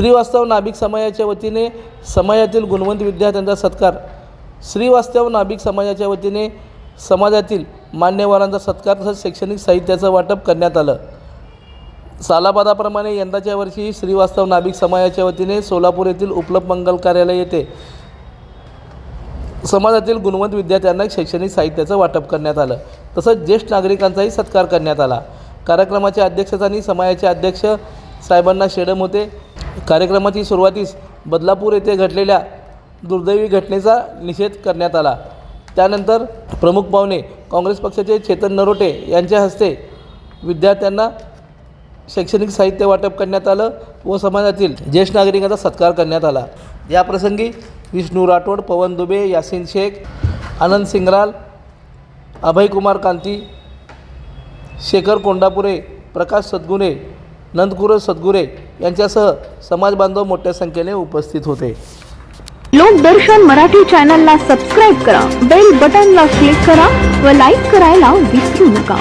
श्रीवास्तव नाभिक समाजाच्या वतीने समाजातील गुणवंत विद्यार्थ्यांचा सत्कार. श्रीवास्तव नाभिक समाजाच्या वतीने समाजातील मान्यवरांचा सत्कार तसंच शैक्षणिक साहित्याचं वाटप करण्यात आलं. सालाबादाप्रमाणे यंदाच्या वर्षी श्रीवास्तव नाभिक समाजाच्या वतीने सोलापूर येथील उपलब्ध मंगल कार्यालय येथे समाजातील गुणवंत विद्यार्थ्यांना शैक्षणिक साहित्याचं वाटप करण्यात आलं. तसंच ज्येष्ठ नागरिकांचाही सत्कार करण्यात आला. कार्यक्रमाच्या अध्यक्षस्थानी समाजाचे अध्यक्ष साहेबांना शेडम होते. कार्यक्रमाची सुरुवातीस बदलापूर येथे घडलेल्या दुर्दैवी घटनेचा निषेध करण्यात आला. त्यानंतर प्रमुख पाहुणे काँग्रेस पक्षाचे चेतन नरोटे यांच्या हस्ते विद्यार्थ्यांना शैक्षणिक साहित्य वाटप करण्यात आलं व समाजातील ज्येष्ठ नागरिकांचा सत्कार करण्यात आला. याप्रसंगी विष्णू राठोड पवन दुबे यासिन शेख आनंद सिंगराल अभयकुमार कांती शेखर कोंडापुरे प्रकाश सद्गुणे नंदकुर सद्गुरे यांच्यासह समाज बांधव मोठ्या संख्येने उपस्थित होते. लोकदर्शन मराठी चॅनलला सबस्क्राईब करा बेल बटनला क्लिक करा व लाईक करायला विसरू नका.